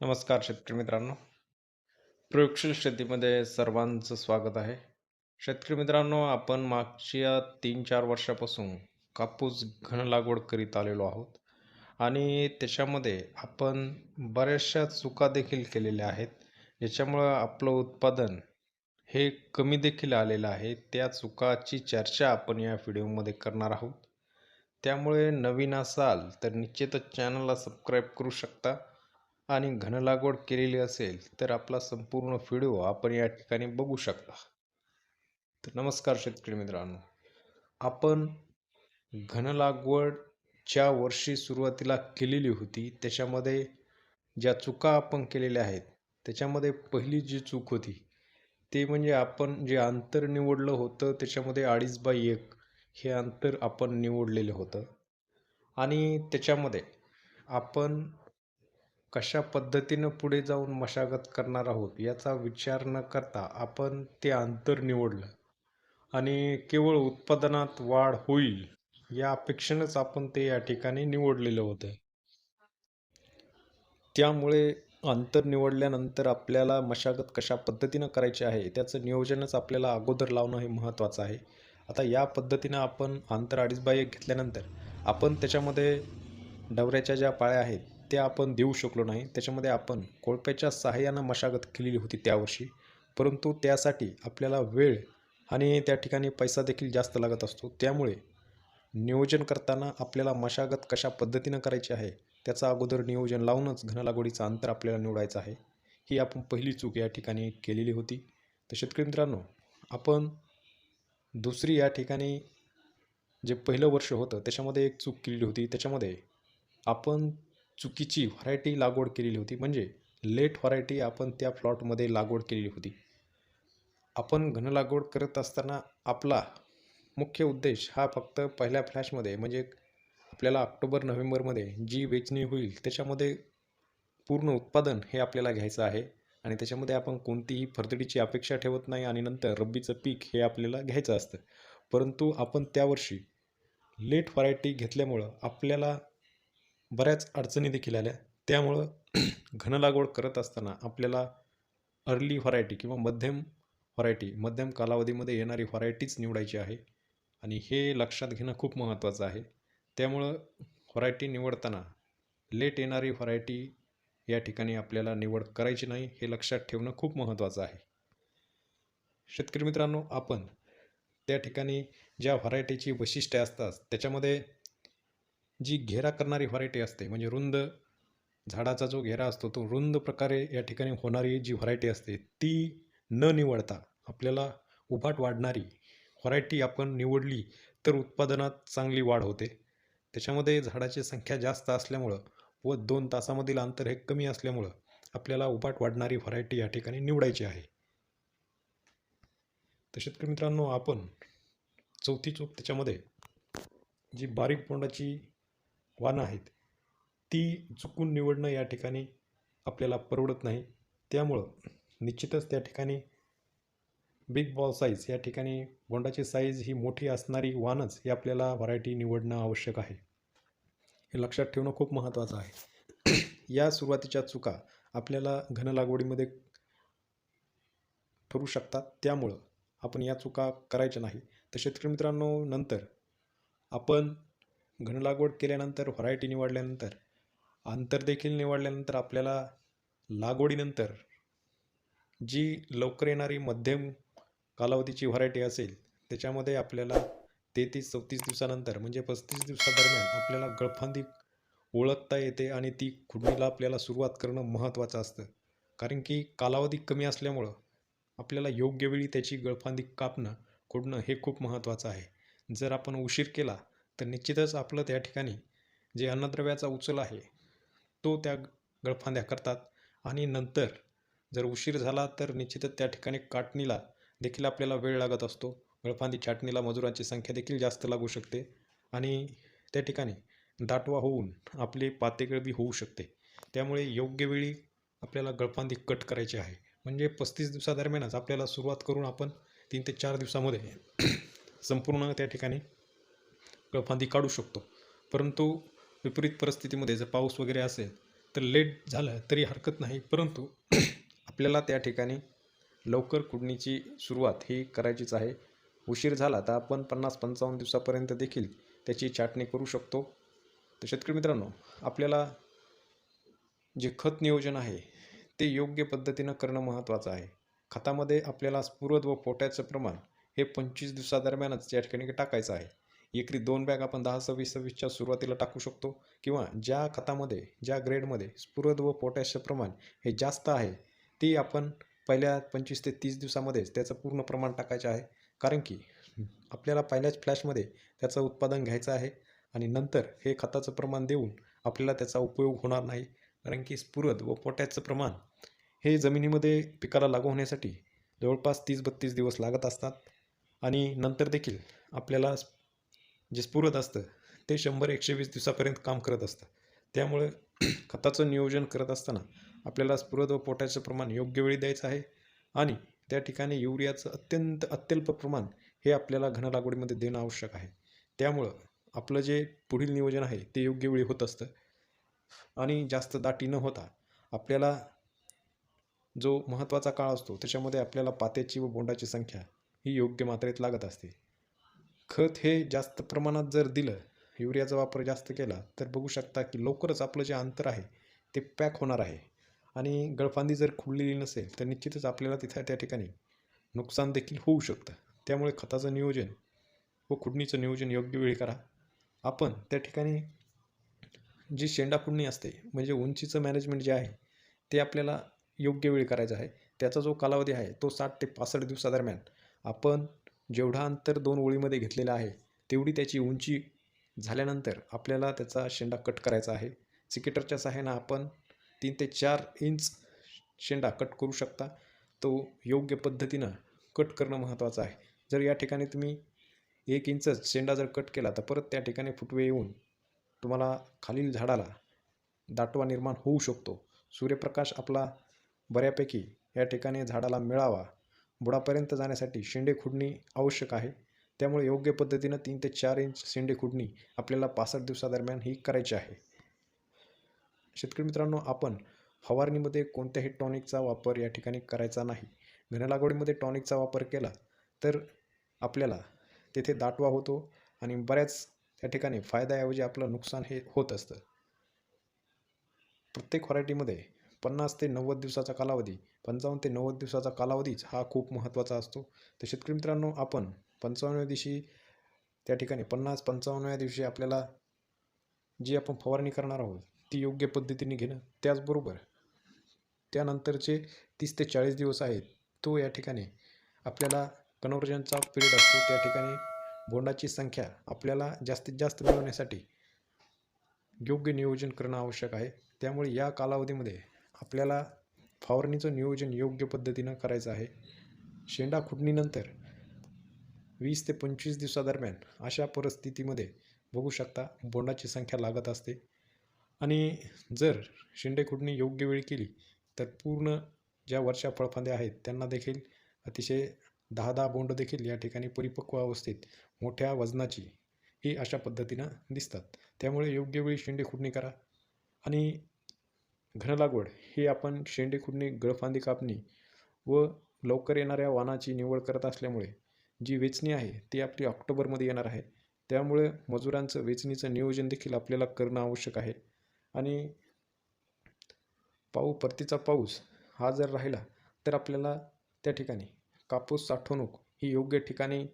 नमस्कार शेतकरी मित्रांनो. प्रयोगशील शेतीमध्ये सर्वांचं स्वागत आहे. शेतकरी मित्रांनो आपण मागच्या तीन चार वर्षापासून कापूस घन लागवड करीत आलेलो आहोत. आणि त्याच्यामध्ये आपण बऱ्याचशा चुका देखील केलेल्या आहेत. ज्याच्यामुळं आपलं उत्पादन हे कमी देखील आलेलं आहे. त्या चुकाची चर्चा आपण या व्हिडिओमध्ये करणार आहोत. त्यामुळे नवीन असाल तर निश्चितच चॅनलला सबस्क्राईब करू शकता. आणि घन लागवड केलेली असेल तर आपला संपूर्ण व्हिडिओ आपण या ठिकाणी बघू शकता. तर नमस्कार शेतकरी मित्रांनो. आपण घन ज्या वर्षी सुरुवातीला केलेली होती त्याच्यामध्ये ज्या चुका आपण केलेल्या आहेत त्याच्यामध्ये पहिली जी चूक होती ते म्हणजे आपण जे अंतर निवडलं होतं त्याच्यामध्ये अडीच बाय एक हे अंतर आपण निवडलेलं होतं. आणि त्याच्यामध्ये आपण कशा पद्धतीनं पुढे जाऊन मशागत करणार आहोत याचा विचार न करता आपण ते अंतर निवडलं. आणि केवळ उत्पादनात वाढ होईल या अपेक्षेनंच आपण ते या ठिकाणी निवडलेलं होतं. त्यामुळे अंतर निवडल्यानंतर आपल्याला मशागत कशा पद्धतीनं करायची आहे त्याचं नियोजनच आपल्याला अगोदर लावणं हे महत्त्वाचं आहे. आता या पद्धतीनं आपण अंतर अडीच बाय एक घेतल्यानंतर आपण त्याच्यामध्ये डवऱ्याच्या ज्या पाळ्या आहेत ते आपण देऊ शकलो नाही. त्याच्यामध्ये आपण कोळप्याच्या सहाय्यानं मशागत केलेली होती त्यावर्षी परंतु त्यासाठी आपल्याला वेळ आणि त्या ठिकाणी पैसा देखील जास्त लागत असतो. त्यामुळे नियोजन करताना आपल्याला मशागत कशा पद्धतीनं करायची आहे त्याचा अगोदर नियोजन लावूनच घनलागवडीचं अंतर आपल्याला निवडायचं आहे. ही आपण पहिली चूक या ठिकाणी केलेली होती. तर शेतकरी मित्रांनो आपण दुसरी या ठिकाणी जे पहिलं वर्ष होतं त्याच्यामध्ये एक चूक केलेली होती. त्याच्यामध्ये आपण चुकीची व्हरायटी लागवड केलेली होती. म्हणजे लेट व्हरायटी आपण त्या प्लॉटमध्ये लागवड केलेली होती. आपण घन लागवड करत असताना आपला मुख्य उद्देश हा फक्त पहिल्या फ्लॅशमध्ये म्हणजे आपल्याला ऑक्टोबर नोव्हेंबरमध्ये जी वेचणी होईल त्याच्यामध्ये पूर्ण उत्पादन हे आपल्याला घ्यायचं आहे आणि त्याच्यामध्ये आपण कोणतीही फरदडीची अपेक्षा ठेवत नाही आणि नंतर रब्बीचं पीक हे आपल्याला घ्यायचं असतं. परंतु आपण त्यावर्षी लेट व्हरायटी घेतल्यामुळं आपल्याला बऱ्याच अडचणी देखील आल्या. त्यामुळं घन लागवड करत असताना आपल्याला अर्ली व्हरायटी किंवा मध्यम व्हरायटी मध्यम कालावधीमध्ये येणारी व्हरायटीच निवडायची आहे. आणि हे लक्षात घेणं खूप महत्त्वाचं आहे. त्यामुळं व्हरायटी निवडताना लेट येणारी व्हरायटी या ठिकाणी आपल्याला निवड करायची नाही हे लक्षात ठेवणं खूप महत्त्वाचं आहे. शेतकरी मित्रांनो आपण त्या ठिकाणी ज्या व्हरायटीची वैशिष्ट्ये असतात त्याच्यामध्ये जी घेरा करणारी व्हरायटी असते म्हणजे रुंद झाडाचा जो घेरा असतो तो रुंद प्रकारे या ठिकाणी होणारी जी व्हरायटी असते ती न निवडता आपल्याला उभाट वाढणारी व्हरायटी आपण निवडली तर उत्पादनात चांगली वाढ होते. त्याच्यामध्ये झाडाची संख्या जास्त असल्यामुळं व दोन तासामधील अंतर हे कमी असल्यामुळं आपल्याला उपाट वाढणारी व्हरायटी या ठिकाणी निवडायची आहे. तर शेतकरी मित्रांनो आपण चौथी चूक त्याच्यामध्ये जी बारीक बोंडाची वानं आहेत. ती चुकून निवडणं या ठिकाणी आपल्याला परवडत नाही. त्यामुळं निश्चितच त्या ठिकाणी बिग बॉल साईज या ठिकाणी बोंडाची साईज ही मोठी असणारी वानच ही आपल्याला व्हरायटी निवडणं आवश्यक आहे. हे लक्षात ठेवणं खूप महत्त्वाचं आहे. या सुरुवातीच्या चुका आपल्याला घन लागवडीमध्ये ठरू शकतात. त्यामुळं आपण या चुका करायच्या नाही. तर शेतकरी मित्रांनो नंतर आपण घन लागवड केल्यानंतर व्हरायटी निवडल्यानंतर अंतर देखील निवडल्यानंतर आपल्याला लागवडीनंतर जी लवकर येणारी मध्यम कालावधीची व्हरायटी असेल त्याच्यामध्ये आपल्याला तेहतीस चौतीस दिवसानंतर म्हणजे पस्तीस दिवसादरम्यान आपल्याला गळफांदी ओळखता येते आणि ती खुडणीला आपल्याला सुरुवात करणं महत्त्वाचं असतं. कारण की कालावधी कमी असल्यामुळं आपल्याला योग्य वेळी त्याची गळफांदी कापणं खुडणं हे खूप महत्त्वाचं आहे. जर आपण उशीर केला तर निश्चितच आपलं त्या ठिकाणी जे अन्नद्रव्याचा उचल आहे तो त्या गळफांद्या करतात. आणि नंतर जर उशीर झाला तर निश्चितच त्या ठिकाणी काटणीला देखील आपल्याला वेळ लागत असतो. गळफांदी छाटणीला मजुरांची संख्या देखील जास्त लागू शकते. आणि त्या ठिकाणी दाटवा होऊन आपली पातेगळबी होऊ शकते. त्यामुळे योग्य वेळी आपल्याला गळफांदी कट करायची आहे. म्हणजे पस्तीस दिवसादरम्यानच आपल्याला सुरुवात करून आपण तीन ते चार दिवसामध्ये संपूर्ण त्या ठिकाणी फांदी काढू शकतो. परंतु विपरीत परिस्थितीमध्ये जर पाऊस वगैरे असेल तर लेट झालं तरी हरकत नाही. परंतु आपल्याला त्या ठिकाणी लवकर कुडणीची सुरुवात ही करायचीच आहे. उशीर झाला तर आपण पन्नास पंचावन्न दिवसापर्यंत देखील त्याची छाटणी करू शकतो. तर शेतकरी मित्रांनो आपल्याला जे खत नियोजन आहे ते योग्य पद्धतीनं करणं महत्त्वाचं आहे. खतामध्ये आपल्याला स्फुरद व पोटॅचं प्रमाण हे पंचवीस दिवसादरम्यानच या ठिकाणी टाकायचं आहे. एकरी दोन बॅग आपण दहा सव्वीस सव्वीसच्या सुरुवातीला टाकू शकतो. किंवा ज्या खतामध्ये ज्या ग्रेडमध्ये स्फुरद व पोटॅशचं प्रमाण हे जास्त आहे ती आपण पहिल्या पंचवीस ते तीस दिवसामध्येच त्याचं पूर्ण प्रमाण टाकायचं आहे. कारण की आपल्याला पहिल्याच फ्लॅशमध्ये त्याचं उत्पादन घ्यायचं आहे आणि नंतर हे खताचं प्रमाण देऊन आपल्याला त्याचा उपयोग होणार नाही. कारण की स्फुरद व पोटॅशचं प्रमाण हे जमिनीमध्ये पिकाला लागू होण्यासाठी जवळपास तीस बत्तीस दिवस लागत असतात. आणि नंतर देखील आपल्याला जे स्फुरत असतं ते शंभर एकशे वीस दिवसापर्यंत काम करत असतं. त्यामुळे खताचं नियोजन करत असताना आपल्याला स्फुरद व पोटॅशचं प्रमाण योग्य वेळी द्यायचं आहे आणि त्या ठिकाणी युरियाचं अत्यंत अत्यल्प प्रमाण हे आपल्याला घन लागवडीमध्ये देणं आवश्यक आहे. त्यामुळं आपलं जे पुढील नियोजन आहे ते योग्य वेळी होत असतं. आणि जास्त दाटी न होता आपल्याला जो महत्त्वाचा काळ असतो त्याच्यामध्ये आपल्याला पात्याची व बोंडाची संख्या ही योग्य मात्रेत लागत असते. खत हे जास्त प्रमाणात जर दिलं युरियाचा वापर जास्त केला तर बघू शकता की लवकरच आपलं जे अंतर आहे ते पॅक होणार आहे. आणि गळफांदी जर खुललेली नसेल तर निश्चितच आपल्याला तिथं त्या ठिकाणी नुकसान देखील होऊ शकतं. त्यामुळे खताचं नियोजन व खुडणीचं नियोजन योग्य वेळी करा. आपण त्या ठिकाणी जी शेंडा खुडणी असते म्हणजे उंचीचं मॅनेजमेंट जे आहे ते आपल्याला योग्य वेळी करायचं आहे. त्याचा जो कालावधी आहे तो साठ ते पासष्ट दिवसादरम्यान. आपण जेवढा अंतर दोन ओळीमध्ये घेतलेला आहे तेवढी त्याची उंची झाल्यानंतर आपल्याला त्याचा शेंडा कट करायचा आहे. सिकेटरच्या सहाय्यानं आपण तीन ते चार इंच शेंडा कट करू शकता. तो योग्य पद्धतीनं कट करणं महत्त्वाचं आहे. जर या ठिकाणी तुम्ही एक इंचच शेंडा जर कट केला तर परत त्या ठिकाणी फुटवे येऊन तुम्हाला खालील झाडाला दाटवा निर्माण होऊ शकतो. सूर्यप्रकाश आपला बऱ्यापैकी या ठिकाणी झाडाला मिळावा. बुडापर्यंत जाण्यासाठी शेंडे खुडणी आवश्यक आहे. त्यामुळे योग्य पद्धतीनं तीन ते चार इंच शेंडे खुडणी आपल्याला पासष्ट दिवसादरम्यान ही करायची आहे. शेतकरी मित्रांनो आपण फवारणीमध्ये कोणत्याही टॉनिकचा वापर या ठिकाणी करायचा नाही. घनलागवडीमध्ये टॉनिकचा वापर केला तर आपल्याला तेथे दाटवा होतो आणि बऱ्याच त्या ठिकाणी फायद्याऐवजी आपलं नुकसान हे होत असतं. प्रत्येक व्हरायटीमध्ये पन्नास ते नव्वद दिवसाचा कालावधी पंचावन्न ते नव्वद दिवसाचा कालावधीच हा खूप महत्त्वाचा असतो. तर शेतकरी मित्रांनो आपण पंचावन्नव्या दिवशी त्या ठिकाणी पन्नास पंचावन्नव्या दिवशी आपल्याला जी आपण फवारणी करणार आहोत ती योग्य पद्धतीने घेणं त्याचबरोबर त्यानंतरचे तीस ते चाळीस दिवस आहेत तो या ठिकाणी आपल्याला कन्व्हर्जनचा पिरियड असतो. त्या ठिकाणी बोंडाची संख्या आपल्याला जास्तीत जास्त मिळवण्यासाठी योग्य नियोजन करणं आवश्यक आहे. त्यामुळे या कालावधीमध्ये आपल्याला फवारणीचं नियोजन योग्य पद्धतीनं करायचं आहे. शेंडा खुडणीनंतर वीस ते पंचवीस दिवसादरम्यान अशा परिस्थितीमध्ये बघू शकता बोंडाची संख्या लागत असते. आणि जर शेंडे खुडणी योग्य वेळी केली तर पूर्ण ज्या वरच्या फळफांद्या आहेत त्यांना देखील अतिशय दहा दहा बोंड देखील या ठिकाणी परिपक्व अवस्थेत मोठ्या वजनाची ही अशा पद्धतीनं दिसतात. त्यामुळे योग्य वेळी शेंडे खुडणी करा. आणि घनलागवड हे आपण शेंडे खुडणी गळफांदी कापणी व लवकर येणाऱ्या वाणाची निवड करत असल्यामुळे जी वेचणी आहे ती आपली ऑक्टोबरमध्ये येणार आहे. त्यामुळे मजुरांचं वेचणीचं नियोजन देखील आपल्याला करणं आवश्यक आहे. आणि पाऊ परतीचा पाऊस हा जर राहिला तर आपल्याला त्या ठिकाणी कापूस साठवणूक ही योग्य ठिकाणी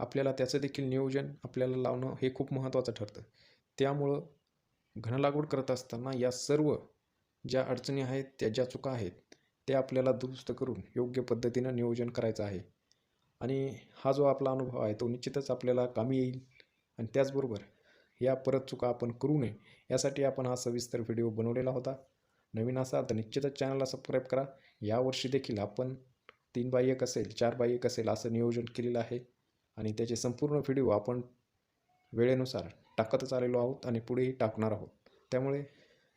आपल्याला त्याचं देखील नियोजन आपल्याला लावणं हे खूप महत्त्वाचं ठरतं. त्यामुळं घनलागवड करत असताना या सर्व ज्या अडचणी आहेत त्या ज्या चुका आहेत त्या आपल्याला दुरुस्त करून योग्य पद्धतीनं नियोजन करायचं आहे. आणि हा जो आपला अनुभव आहे तो निश्चितच आपल्याला कामी येईल. आणि त्याचबरोबर या परत चुका आपण करू नये यासाठी आपण हा सविस्तर व्हिडिओ बनवलेला होता. नवीन असाल तर निश्चितच चॅनलला सबस्क्राईब करा. यावर्षी देखील आपण तीन बाय एक असेल चार बाय एक असेल असं नियोजन केलेलं आहे. आणि त्याचे संपूर्ण व्हिडिओ आपण वेळेनुसार टाकतच आलेलो आहोत आणि पुढेही टाकणार आहोत. त्यामुळे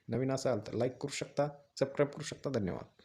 नवीन असाल तर लाईक करू शकता सबस्क्राईब करू शकता. धन्यवाद.